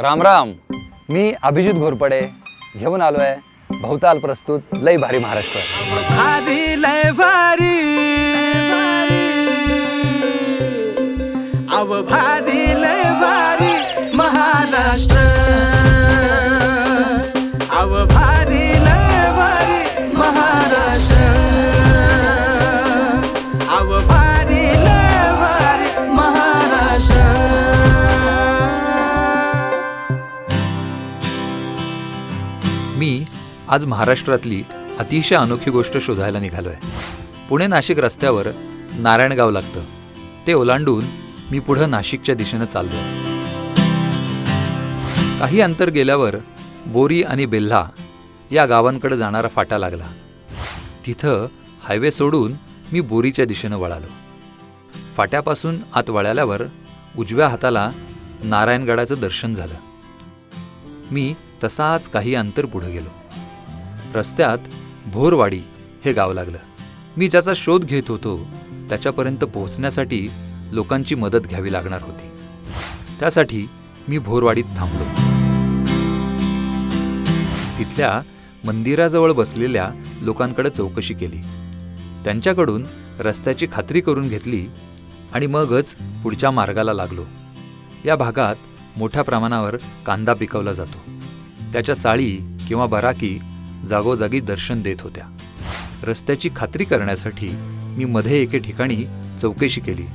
राम राम. मी अभिजित घोरपडे घेऊन आलो आहे भवताल प्रस्तुत लय भारी महाराष्ट्र. भारी लय भारी. अव भारी लय आज महाराष्ट्रातली अतिशय अनोखी गोष्ट शोधायला निघालो आहे पुणे नाशिक रस्त्यावर नारायणगाव लागतं. ते ओलांडून मी पुढं नाशिकच्या दिशेनं चाललो आहे काही अंतर गेल्यावर बोरी आणि बेल्हा या गावांकडे जाणारा फाटा लागला. तिथं हायवे सोडून मी बोरीच्या दिशेनं वळालो. फाट्यापासून आत वळाल्यावर उजव्या हाताला नारायणगडाचं दर्शन झालं. मी तसाच काही अंतर पुढे गेलो. रस्त्यात भोरवाडी हे गाव लागलं. मी ज्याचा शोध घेत होतो त्याच्यापर्यंत पोहोचण्यासाठी लोकांची मदत घ्यावी लागणार होती. त्यासाठी मी भोरवाडीत थांबलो. तिथल्या मंदिराजवळ बसलेल्या लोकांकडे चौकशी केली. त्यांच्याकडून रस्त्याची खात्री करून घेतली आणि मगच पुढच्या मार्गाला लागलो. या भागात मोठ्या प्रमाणावर कांदा पिकवला जातो. त्याच्या चाळी किंवा बराकी जागोजागी दर्शन देत होत्या. रस्त्याची खात्री करण्यासाठी मी मध्ये एके ठिकाणी चौकशी केली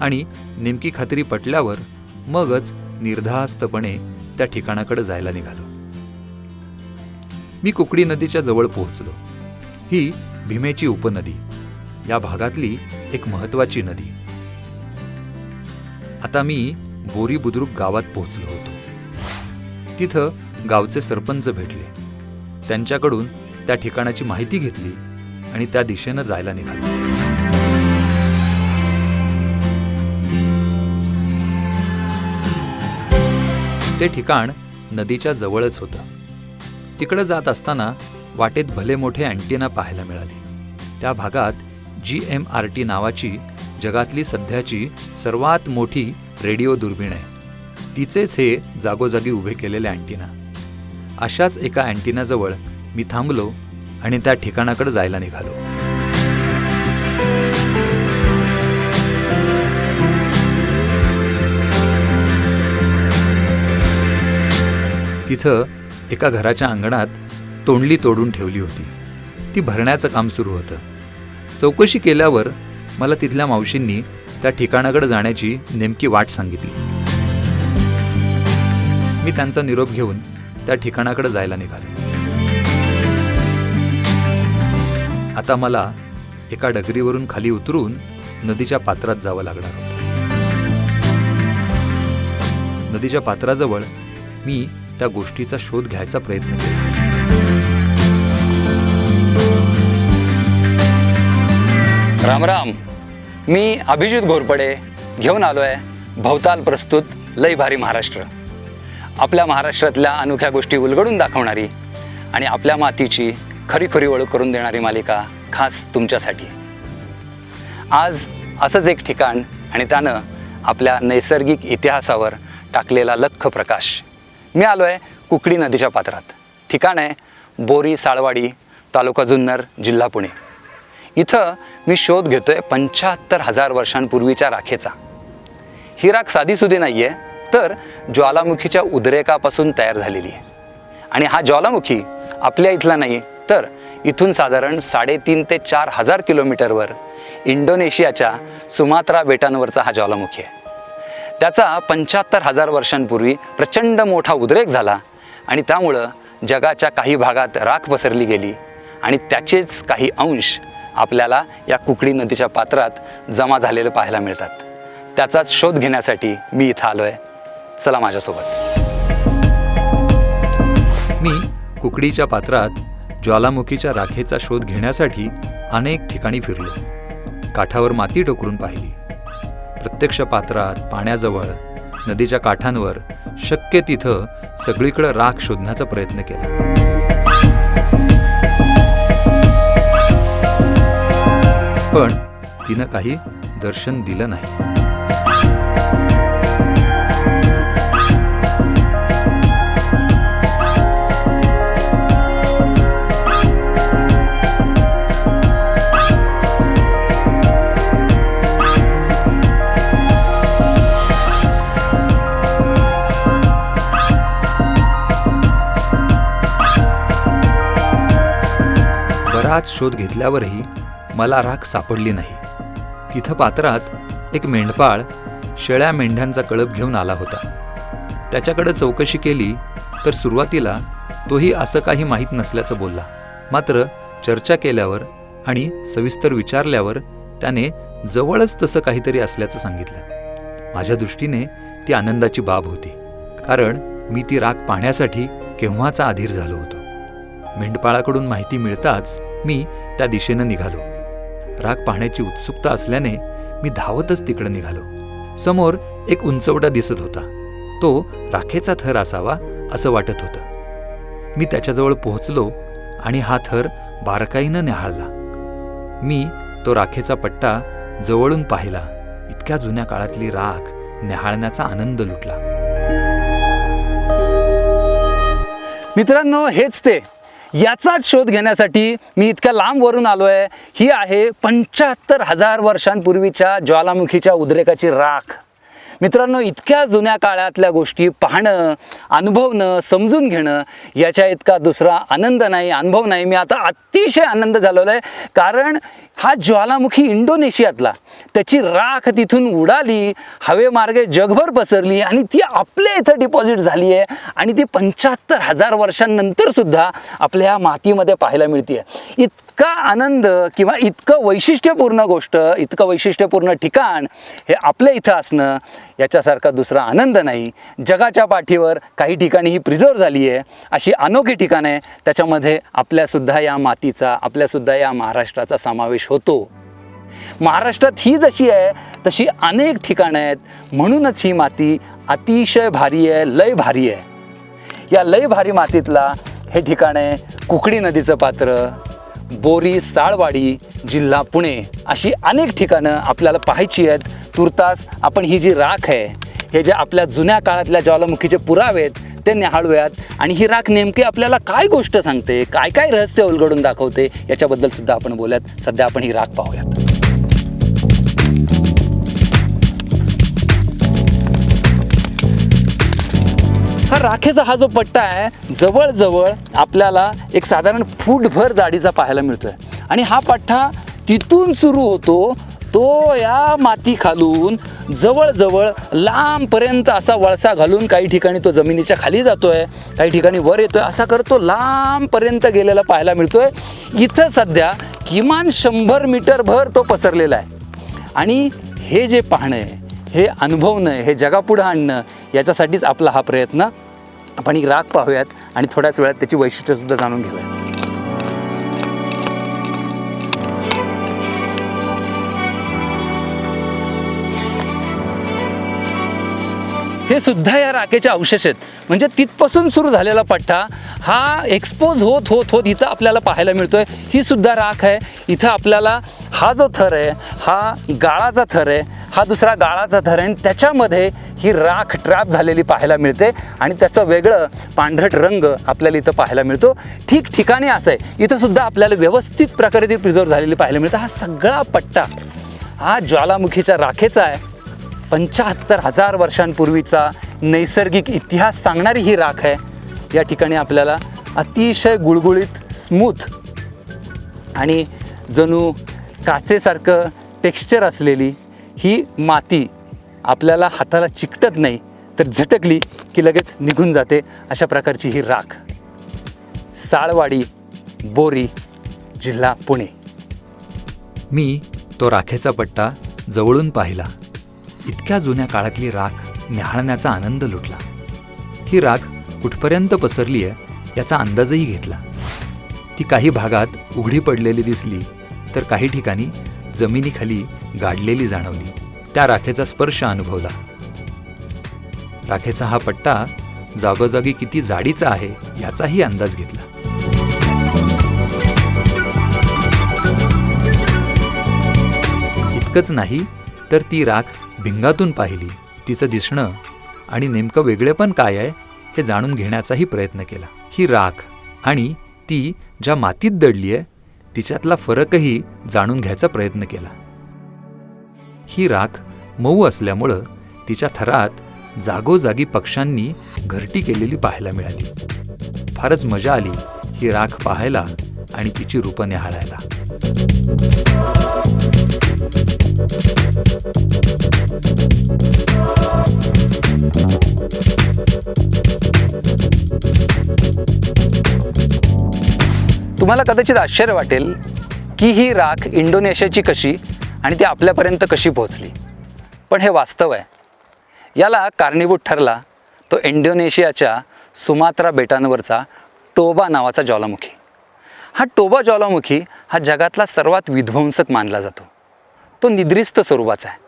आणि नेमकी खात्री पटल्यावर मगच निर्धास्तपणे त्या ठिकाणाकडे जायला निघालो. मी कुकडी नदीच्या जवळ पोहोचलो. ही भीमेची उपनदी. या भागातली एक महत्वाची नदी. आता मी बोरी बुद्रुक गावात पोहोचलो होतो. तिथं गावचे सरपंच भेटले. त्यांच्याकडून त्या ठिकाणाची माहिती घेतली आणि त्या दिशेनं जायला निघाले. ते ठिकाण नदीच्या जवळच होतं. तिकडं जात असताना वाटेत भले मोठे अँटिना पाहायला मिळाले. त्या भागात जी एम आर टी नावाची जगातली सध्याची सर्वात मोठी रेडिओ दुर्बीण आहे. तिचेच हे जागोजागी उभे केलेले अँटिना. अशाच एका अँटिनाजवळ मी थांबलो आणि त्या ठिकाणाकडे जायला निघालो. तिथं एका घराच्या अंगणात तोंडली तोडून ठेवली होती. ती भरण्याचं काम सुरू होतं. चौकशी केल्यावर मला तिथल्या मावशींनी त्या ठिकाणाकडे जाण्याची नेमकी वाट सांगितली. मी त्यांचा निरोप घेऊन त्या ठिकाणाकडे जायला निघालो. आता मला एका डगरीवरून खाली उतरून नदीच्या पात्रात जावं लागणार होतं. नदीच्या पात्राजवळ मी त्या गोष्टीचा शोध घ्यायचा प्रयत्न केला. राम राम. मी अभिजित घोरपडे घेऊन आलो आहे भवताल प्रस्तुत लय भारी महाराष्ट्र. आपल्या महाराष्ट्रातल्या अनोख्या गोष्टी उलगडून दाखवणारी आणि आपल्या मातीची खरीखरी ओळख करून देणारी मालिका खास तुमच्यासाठी. आज असंच एक ठिकाण आणि त्यानं आपल्या नैसर्गिक इतिहासावर टाकलेला लख्ख प्रकाश. मी आलो आहे कुकडी नदीच्या पात्रात. ठिकाण आहे बोरी साळवाडी तालुका जुन्नर जिल्हा पुणे. इथं मी शोध घेतोय पंच्याहत्तर हजार वर्षांपूर्वीच्या राखेचा. ही राख साधीसुधी नाही आहे तर ज्वालामुखीच्या उद्रेकापासून तयार झालेली आहे. आणि हा ज्वालामुखी आपल्या इथला नाही तर इथून साधारण साडेतीन ते चार हजार किलोमीटरवर इंडोनेशियाच्या सुमात्रा बेटांवरचा हा ज्वालामुखी आहे. त्याचा पंच्याहत्तर हजार वर्षांपूर्वी प्रचंड मोठा उद्रेक झाला आणि त्यामुळं जगाच्या काही भागात राख पसरली गेली आणि त्याचेच काही अंश आपल्याला या कुकडी नदीच्या पात्रात जमा झालेलं पाहायला मिळतात. त्याचाच शोध घेण्यासाठी मी इथं आलो आहे चला माझ्यासोबत. मी कुकडीच्या पात्रात ज्वालामुखीच्या राखेचा शोध घेण्यासाठी अनेक ठिकाणी फिरलो. काठावर माती टोकरून पाहिली. प्रत्यक्ष पात्रात पाण्याजवळ नदीच्या काठांवर शक्य तिथं सगळीकडं राख शोधण्याचा प्रयत्न केला. पण तिनं काही दर्शन दिलं नाही. शोध घेतल्यावरही मला राख सापडली नाही. तिथं पात्रात एक मेंढपाळ शेळ्या मेंढ्यांचा कळप घेऊन आला होता. त्याच्याकडे चौकशी केली तर सुरुवातीला तोही असं काही माहीत नसल्याचं बोलला. मात्र चर्चा केल्यावर आणि सविस्तर विचारल्यावर त्याने जवळच तसं काहीतरी असल्याचं सांगितलं. माझ्या दृष्टीने ती आनंदाची बाब होती. कारण मी ती राख पाहण्यासाठी केव्हाचा अधीर झालो होतो. मेंढपाळाकडून माहिती मिळताच मी त्या दिशेनं निघालो. राख पाहण्याची उत्सुकता असल्याने मी धावतच तिकडे निघालो. समोर एक उंचवटा दिसत होता. तो राखेचा थर असावा असं वाटत होतं. मी त्याच्याजवळ पोहोचलो आणि हा थर बारकाईनं न्याहाळला मी तो राखेचा पट्टा जवळून पाहिला. इतक्या जुन्या काळातली राख न्याहाळण्याचा आनंद लुटला. मित्रांनो हेच ते. याचाच शोध घेण्यासाठी मी इतक्या लांब वरून आलो आहे ही आहे पंच्याहत्तर हजार वर्षांपूर्वीच्या ज्वालामुखीच्या उद्रेकाची राख. मित्रांनो इतक्या जुन्या काळातल्या गोष्टी पाहणं अनुभवणं समजून घेणं याच्या इतका दुसरा आनंद नाही अनुभव नाही. मी आता अतिशय आनंद झालेला आहे कारण हा ज्वालामुखी इंडोनेशियातला त्याची राख तिथून उडाली हवेमार्गे जगभर पसरली आणि ती आपल्या इथं डिपॉझिट झाली आहे आणि ती पंच्याहत्तर हजार वर्षांनंतर सुद्धा आपल्या या मातीमध्ये पाहायला मिळते इत इतका आनंद किंवा इतकं वैशिष्ट्यपूर्ण गोष्ट इतकं वैशिष्ट्यपूर्ण ठिकाण हे आपल्या इथं असणं याच्यासारखा दुसरा आनंद नाही. जगाच्या पाठीवर काही ठिकाणी ही प्रिझर्व झाली आहे अशी अनोखी ठिकाणं आहे. त्याच्यामध्ये आपल्यासुद्धा या मातीचा आपल्यासुद्धा या महाराष्ट्राचा समावेश होतो. महाराष्ट्रात ही जशी आहे तशी अनेक ठिकाणं आहेत. म्हणूनच ही माती अतिशय भारी आहे लय भारी आहे. या लय भारी मातीतला हे ठिकाण आहे कुकडी नदीचं पात्र बोरी साळवाडी जिल्हा पुणे अशी अनेक ठिकाणं आपल्याला पाहायची आहेत. तुर्तास आपण ही जी राख आहे हे जे आपल्या जुन्या काळातल्या ज्वालामुखीचे पुरावे आहेत ते निहाळूयात. आणि ही राख नेमकी आपल्याला काय गोष्ट सांगते काय काय रहस्य उलगडून दाखवते याच्याबद्दल सुद्धा आपण बोलूयात. सध्या आपण ही राख पाहूयात. हा राखेचा हा जो पट्टा आहे जवळजवळ आपल्याला एक साधारण फूटभर जाडीचा पाहायला मिळतोय. आणि हा पट्टा तिथून सुरू होतो तो या माती खालून जवळजवळ लांबपर्यंत असा वळसा घालून काही ठिकाणी तो जमिनीच्या खाली जातोय काही ठिकाणी वर येतोय असा करतो लांबपर्यंत गेलेला पाहायला मिळतोय. इथं सध्या किमान शंभर मीटरभर तो पसरलेला आहे. आणि हे जे पाहणं आहे हे अनुभवणं हे जगापुढं आणणं याच्यासाठीच आपला हा प्रयत्न आपण एक राग पाहूयात आणि थोड्याच वेळात त्याची वैशिष्ट्यसुद्धा जाणून घेऊयात. हे सुद्धा या राखेचे अवशेष आहेत. म्हणजे तिथपासून सुरू झालेला पट्टा हा एक्सपोज होत होत होत इथं आपल्याला पाहायला मिळतोय. ही सुद्धा राख आहे. इथं आपल्याला हा जो थर आहे हा गाळाचा थर आहे हा दुसरा गाळाचा थर आहे आणि त्याच्यामध्ये ही राख ट्रॅप झालेली पाहायला मिळते आणि त्याचं वेगळं पांढरट रंग आपल्याला इथं पाहायला मिळतो. ठिकठिकाणी असं आहे. इथं सुद्धा आपल्याला व्यवस्थित प्रकारे ती प्रिझर्व झालेली पाहायला मिळतं. हा सगळा पट्टा हा ज्वालामुखीच्या राखेचा आहे. पंच्याहत्तर हजार वर्षांपूर्वीचा नैसर्गिक इतिहास सांगणारी ही राख आहे. या ठिकाणी आपल्याला अतिशय गुळगुळीत स्मूथ आणि जणू काचेसारखं टेक्स्चर असलेली ही माती आपल्याला हाताला चिकटत नाही तर झटकली की लगेच निघून जाते अशा प्रकारची ही राख. साळवाडी बोरी जिल्हा पुणे. मी तो राखेचा पट्टा जवळून पाहिला. इतक्या जुन्या काळातली राख न्याहाळण्याचा आनंद लुटला. ही राख कुठपर्यंत पसरली आहे याचा अंदाजही घेतला. ती काही भागात उघडी पडलेली दिसली तर काही ठिकाणी जमिनीखाली गाडलेली जाणवली. त्या राखेचा स्पर्श अनुभवला. राखेचा हा पट्टा जागोजागी किती जाडीचा आहे याचाही अंदाज घेतला. इतकंच नाही तर ती राख भिंगातून पाहिली तिचं दिसणं आणि नेमकं वेगळेपण काय आहे हे जाणून घेण्याचाही प्रयत्न केला. ही राख आणि ती ज्या मातीत दडली आहे तिच्यातला फरकही जाणून घ्यायचा प्रयत्न केला. ही राख मऊ असल्यामुळं तिच्या थरात जागोजागी पक्ष्यांनी घरटी केलेली पाहायला मिळाली. फारच मजा आली ही राख पाहायला आणि तिची रूपं निहाळायला. तुम्हाला कदाचित आश्चर्य वाटेल की ही राख इंडोनेशियाची कशी आणि ती आपल्यापर्यंत कशी पोहोचली. पण हे वास्तव आहे. याला कारणीभूत ठरला तो इंडोनेशियाच्या सुमात्रा बेटांवरचा टोबा नावाचा ज्वालामुखी. हा टोबा ज्वालामुखी हा जगातला सर्वात विध्वंसक मानला जातो. तो निद्रिस्त स्वरूपाचा आहे.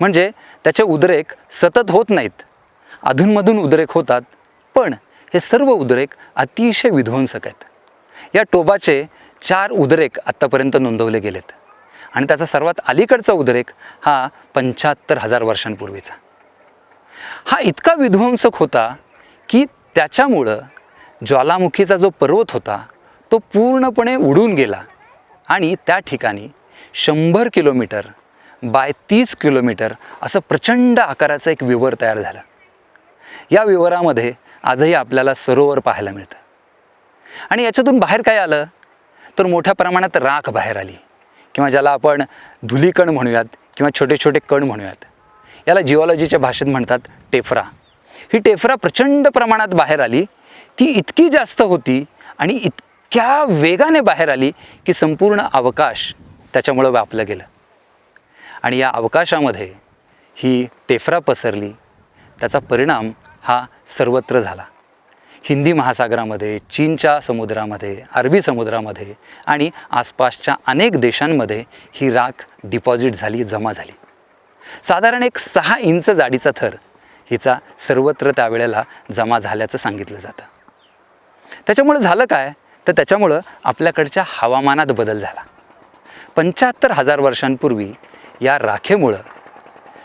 म्हणजे त्याचे उद्रेक सतत होत नाहीत. अधूनमधून उद्रेक होतात पण हे सर्व उद्रेक अतिशय विध्वंसक आहेत. या टोबाचे चार उद्रेक आत्तापर्यंत नोंदवले गेलेत. आणि त्याचा सर्वात अलीकडचा उद्रेक हा पंच्याहत्तर हजार वर्षांपूर्वीचा. हा इतका विध्वंसक होता की त्याच्यामुळं ज्वालामुखीचा जो पर्वत होता तो पूर्णपणे उडून गेला. आणि त्या ठिकाणी शंभर किलोमीटर बाय तीस किलोमीटर असं प्रचंड आकाराचं एक विवर तयार झालं. या विवरामध्ये आजही आपल्याला सरोवर पाहायला मिळतं. आणि याच्यातून बाहेर काय आलं? तर मोठ्या प्रमाणात राख बाहेर आली. किंवा ज्याला आपण धुलीकण म्हणूयात किंवा छोटे छोटे कण म्हणूयात. याला जिओलॉजीच्या भाषेत म्हणतात टेफरा. ही टेफरा प्रचंड प्रमाणात बाहेर आली. ती इतकी जास्त होती आणि इतक्या वेगाने बाहेर आली की संपूर्ण अवकाश त्याच्यामुळं व्यापलं गेलं. आणि या अवकाशामध्ये ही टेफरा पसरली त्याचा परिणाम हा सर्वत्र झाला. हिंदी महासागरामध्ये चीनच्या समुद्रामध्ये अरबी समुद्रामध्ये आणि आसपासच्या अनेक देशांमध्ये ही राख डिपॉझिट झाली जमा झाली. साधारण एक सहा इंच जाडीचा थर हिचा सर्वत्र त्यावेळेला जमा झाल्याचं सांगितलं जातं. त्याच्यामुळं झालं काय? तर त्याच्यामुळं आपल्याकडच्या हवामानात बदल झाला. पंच्याहत्तर हजार वर्षांपूर्वी या राखेमुळं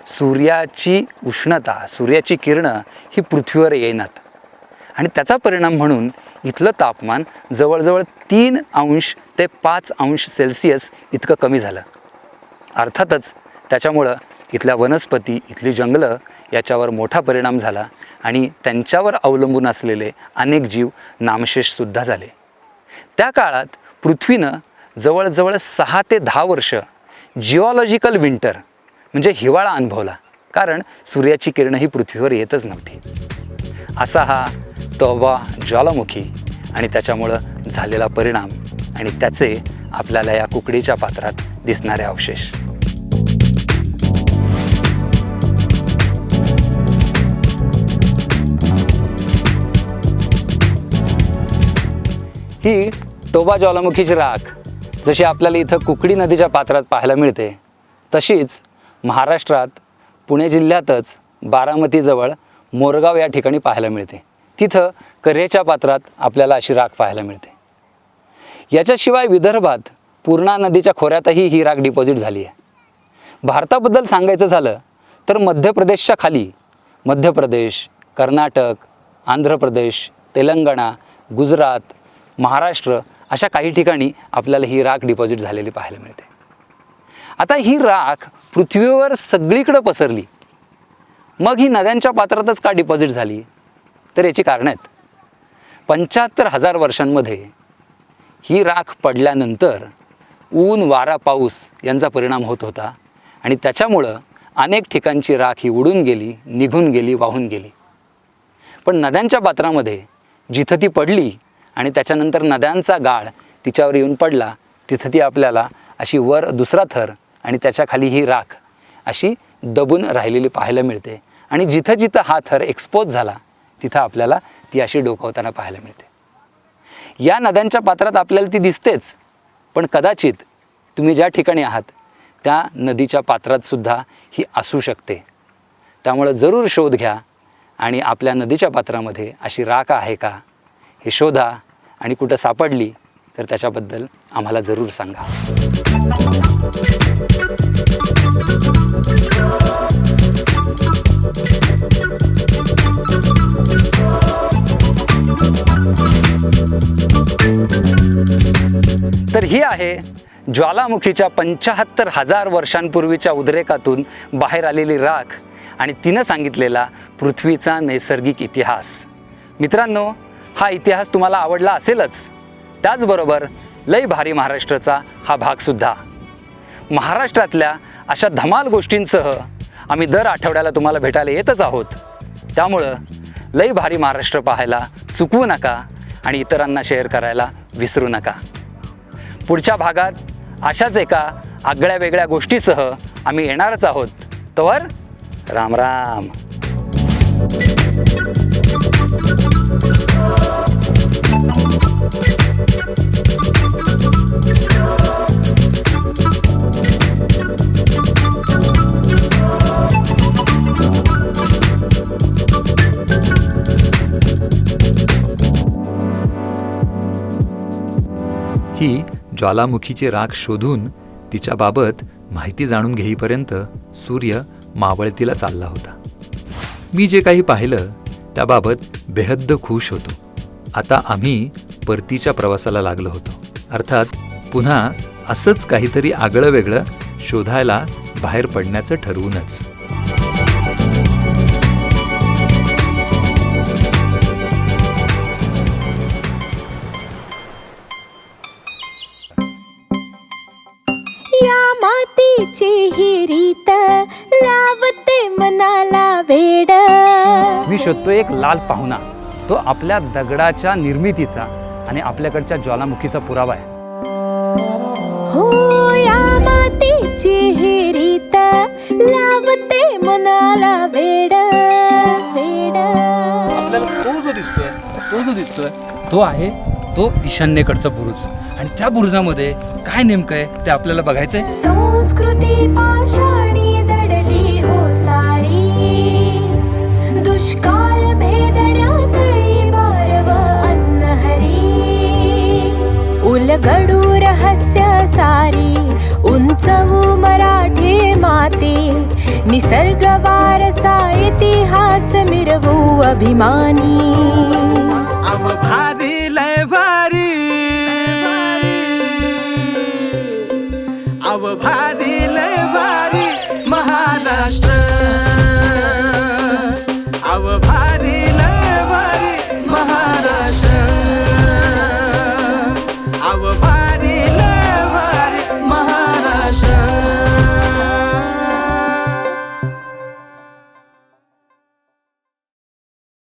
सूर्याची उष्णता सूर्याची किरणं ही पृथ्वीवर येणार आणि त्याचा परिणाम म्हणून इथलं तापमान जवळजवळ तीन अंश ते पाच अंश सेल्सिअस इतकं कमी झालं. अर्थातच त्याच्यामुळं इथल्या वनस्पती इथली जंगलं याच्यावर मोठा परिणाम झाला आणि त्यांच्यावर अवलंबून असलेले अनेक जीव नामशेषसुद्धा झाले. त्या काळात पृथ्वीनं जवळजवळ सहा ते दहा वर्ष जिओलॉजिकल विंटर म्हणजे हिवाळा अनुभवला. कारण सूर्याची किरणं ही पृथ्वीवर येतच नव्हती. असा हा टोबा ज्वालामुखी आणि त्याच्यामुळं झालेला परिणाम आणि त्याचे आपल्याला या कुकडीच्या पात्रात दिसणारे अवशेष. ही टोबा ज्वालामुखीची राख. जशी आपल्याला इथं कुकडी नदीच्या पात्रात पाहायला मिळते तशीच महाराष्ट्रात पुणे जिल्ह्यातच बारामतीजवळ मोरगाव या ठिकाणी पाहायला मिळते. तिथं कऱ्हेच्या पात्रात आपल्याला अशी राख पाहायला मिळते. याच्याशिवाय विदर्भात पूर्णा नदीच्या खोऱ्यातही ही राख डिपॉझिट झाली आहे. भारताबद्दल सांगायचं झालं तर मध्य प्रदेशच्या खाली मध्य प्रदेश कर्नाटक आंध्र प्रदेश तेलंगणा गुजरात महाराष्ट्र अशा काही ठिकाणी आपल्याला ही राख डिपॉझिट झालेली पाहायला मिळते. आता ही राख पृथ्वीवर सगळीकडं पसरली. मग ही नद्यांच्या पात्रातच का डिपॉझिट झाली? तर याची कारणं आहेत. पंच्याहत्तर हजार वर्षांमध्ये ही राख पडल्यानंतर ऊन वारा पाऊस यांचा परिणाम होत होता आणि त्याच्यामुळं अनेक ठिकाणची राख ही उडून गेली निघून गेली वाहून गेली. पण नद्यांच्या पात्रामध्ये जिथं ती पडली आणि त्याच्यानंतर नद्यांचा गाळ तिच्यावर येऊन पडला तिथं ती आपल्याला अशी वर दुसरा थर आणि त्याच्याखाली ही राख अशी दबून राहिलेली पाहायला मिळते. आणि जिथं जिथं हा थर एक्सपोज झाला तिथं आपल्याला ती अशी डोकावताना पाहायला मिळते. या नद्यांच्या पात्रात आपल्याला ती दिसतेच पण कदाचित तुम्ही ज्या ठिकाणी आहात त्या नदीच्या पात्रात सुद्धा ही असू शकते. त्यामुळं जरूर शोध घ्या आणि आपल्या नदीच्या पात्रामध्ये अशी राख आहे का? हे शोधा आणि कुठं सापडली तर त्याच्याबद्दल आम्हाला जरूर सांगा. तर ही आहे ज्वालामुखीच्या पंचाहत्तर हजार वर्षांपूर्वीच्या उद्रेकातून बाहेर आलेली राख आणि तिनं सांगितलेला पृथ्वीचा नैसर्गिक इतिहास. मित्रांनो हा इतिहास तुम्हाला आवडला असेलच. त्याचबरोबर लय भारी महाराष्ट्राचा हा भागसुद्धा महाराष्ट्रातल्या अशा धमाल गोष्टींसह आम्ही दर आठवड्याला तुम्हाला भेटायला येतच आहोत. त्यामुळं लय भारी महाराष्ट्र पाहायला चुकवू नका आणि इतरांना शेअर करायला विसरू नका. पुढच्या भागात अशाच एका आगळ्या वेगळ्या गोष्टीसह आम्ही येणारच आहोत. तवर राम राम. ज्वालामुखीची राख शोधून तिच्याबाबत माहिती जाणून घेईपर्यंत सूर्य मावळतीला चालला होता. मी जे काही पाहिलं त्याबाबत बेहद्द खुश होतो. आता आम्ही परतीच्या प्रवासाला लागलो होतो. अर्थात पुन्हा असंच काहीतरी आगळं वेगळं शोधायला बाहेर पडण्याचं ठरवूनच. मातीची ही रीत लावते मनाला वेड. मी शोधतो एक लाल पाहुणा. तो आपल्या दगडाच्या निर्मितीचा आणि आपल्याकडच्या ज्वालामुखीचा पुरावा आहे. हो या मातीची ही रीत लावते मनाला वेड वेड. आपल्याला तो जो दिसतोय तो जो दिसतोय तो आहे तो ईशान्येकडचा बुरुज. आणि त्या बुरुजामध्ये काय नेमकं आहे ते आपल्याला बघायचंय संस्कृती पाषाणी दडली हो सारी. दुष्काळ भेदण्यात बारव अन्न हरी उलगडू रहस्य सारी उंचवू मराठी माती. निसर्ग वारसा इतिहास मिरवू अभिमानी. अव भारी लय